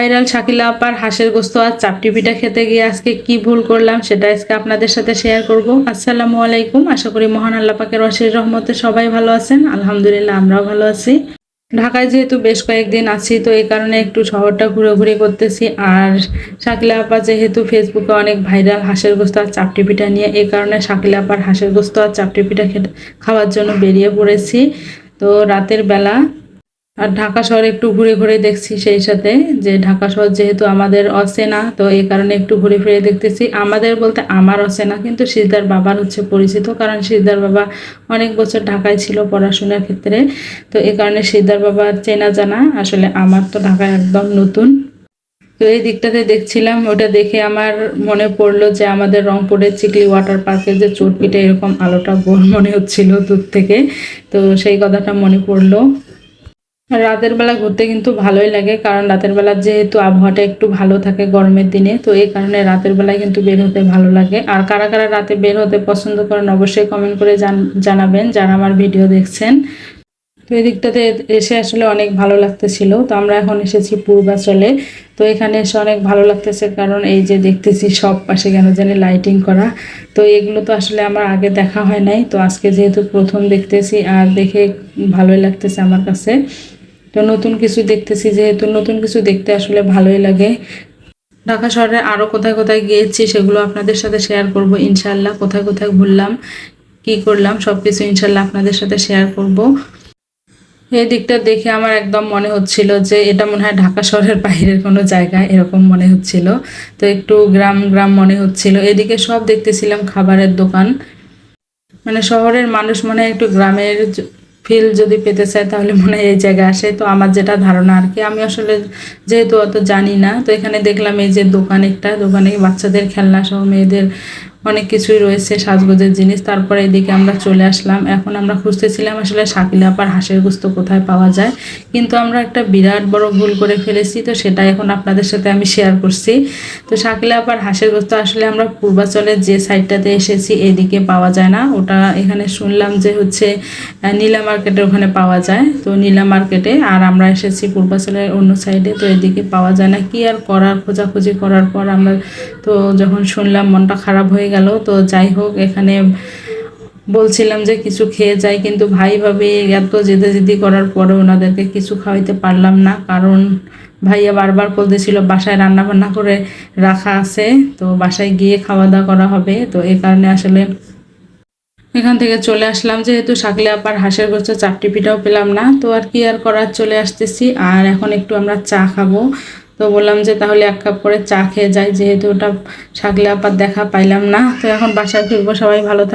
Viral Shakila আপার হাঁসের গোস্ত আর চাপটি পিঠা খেতে গিয়ে আজকে কি ভুল করলাম সেটা আজকে আপনাদের সাথে শেয়ার করব। আসসালামু আলাইকুম। আশা করি মহান আল্লাহ পাকের অশেষ রহমতে সবাই ভালো আছেন। আলহামদুলিল্লাহ, আমরাও ভালো আছি। ঢাকায় যেহেতু বেশ কয়েকদিন আছি, তো এই কারণে একটু শহরটা ঘুরে করতেছি। আর শাকিলা আপা যেহেতু ফেসবুকে অনেক ভাইরাল হাঁসের গোস্ত আর চাপটি পিঠা নিয়ে এই কারণে শাকিলা আপার হাঁসের গোস্ত আর চাপটি পিঠা খাওয়ার জন্য বেরিয়ে পড়েছি। তো রাতের বেলা আর ঢাকা শহরে একটু ঘুরে ঘুরে দেখছি সেই সাথে যে ঢাকা শহর যেহেতু আমাদের অচেনা, তো এই কারণে একটু ঘুরে ফিরে দেখতেছি। আমাদের বলতে আমার অচেনা, কিন্তু সিজদার বাবার হচ্ছে পরিচিত, কারণ সিজদার বাবা অনেক বছর ঢাকায় ছিল পড়াশোনার ক্ষেত্রে। তো এই কারণে সিজদার বাবার চেনা জানা, আসলে আমার তো ঢাকায় একদম নতুন। তো এই দিকটাতে দেখছিলাম, ওটা দেখে আমার মনে পড়ল যে আমাদের রংপুরের চিকলি ওয়াটার পার্কের যে চোটপিটা এরকম আলোটা গোল মনে হচ্ছিল দূর থেকে। তো সেই কথাটা মনে পড়ল। রাতের বেলা ঘুরতে কিন্তু ভালোই লাগে, কারণ রাতের বেলা যেহেতু আবহাওয়াটা একটু ভালো থাকে গরমের দিনে, তো এই কারণে রাতের বেলায় কিন্তু বের হতে ভালো লাগে। আর কারা কারা রাতে বের হতে পছন্দ করেন অবশ্যই কমেন্ট করে জানাবেন, যারা আমার ভিডিও দেখছেন। তো এই দিকটাতে এসে আসলে অনেক ভালো লাগতেছিল। তো আমরা এখন এসেছি পূর্বাচলে। তো এখানে এসে অনেক ভালো লাগতেছে, কারণ এই যে দেখতেছি সব পাশে কেন জানি লাইটিং করা। তো এগুলো তো আসলে আমার আগে দেখা হয় নাই। তো আজকে যেহেতু প্রথম দেখতেছি, আর দেখে ভালোই লাগতেছে আমার কাছে। তো নতুন কিছু দেখতেছি, যেহেতু নতুন কিছু দেখতে আসলে ভালোই লাগে। ঢাকা শহরে আরও কোথায় কোথায় গিয়েছি সেগুলো আপনাদের সাথে শেয়ার করব ইনশাল্লাহ কোথায় কোথায় ঘুরলাম, কি করলাম সব কিছু ইনশাল্লাহ আপনাদের সাথে শেয়ার করব। এই দিকটা দেখে আমার একদম মনে হচ্ছিল যে এটা মনে হয় ঢাকা শহরের বাইরের কোনো জায়গা, এরকম মনে হচ্ছিল। তো একটু গ্রাম গ্রাম মনে হচ্ছিল। এদিকে সব দেখতেছিলাম খাবারের দোকান। মানে শহরের মানুষ মনে একটু গ্রামের ফিল যদি পেতে চায় তাহলে মনে হয় এই জায়গায় আসে। তো আমার যেটা ধারণা আর কি, আমি আসলে যেহেতু অত জানি না, তো এখানে দেখলাম এই যে দোকান একটা, দোকানে বাচ্চাদের খেলনা সহ মেয়েদের অনেক কিছুই রয়েছে, সাজগোজের জিনিস। তারপরে এদিকে আমরা চলে আসলাম। এখন আমরা খুঁজতেছিলাম আসলে শাকিলা আপার হাঁসের গুস্ত কোথায় পাওয়া যায়। কিন্তু আমরা একটা বিরাট বড় ভুল করে ফেলেছি, তো সেটা এখন আপনাদের সাথে আমি শেয়ার করছি। তো শাকিলা আপার হাঁসের গোস্ত আসলে আমরা পূর্বাচলের যে সাইডটাতে এসেছি, এদিকে পাওয়া যায় না। ওটা এখানে শুনলাম যে হচ্ছে নীলা মার্কেটের ওখানে পাওয়া যায়। তো নীলা মার্কেটে আর আমরা এসেছি পূর্বাচলের অন্য সাইডে তো এদিকে পাওয়া যায় না। কি আর করার, খোঁজাখুঁজি করার পর আমরা তো যখন শুনলাম মনটা খারাপ হয়ে গেল। তো যাই হোক, এখানে বলছিলাম যে কিছু খেয়ে যাই, কিন্তু ভাই ভাবে এত জেদে জেদি করার পরে ওনাদেরকে কিছু খাওয়াইতে পারলাম না। কারণ ভাইয়া বারবার বলতেছিল, বাসায় রান্না বান্না করে রাখা আছে, তো বাসায় গিয়ে খাওয়া দাওয়া করা হবে। তো এই কারণে আসলে এখান থেকে চলে আসলাম। যেহেতু শাকলে আপার হাঁসের গোস্ত চাপটি পিঠাও পেলাম না, তো আর কি আর করার চলে আসতেছি। আর এখন একটু আমরা চা খাব। তো বললাম যে তাহলে এক কাপ করে চা খেয়ে যাই, যেহেতু ওটা শাকলে আপার দেখা পাইলাম না। তো এখন বাসায় ফিরবো, সবাই ভালো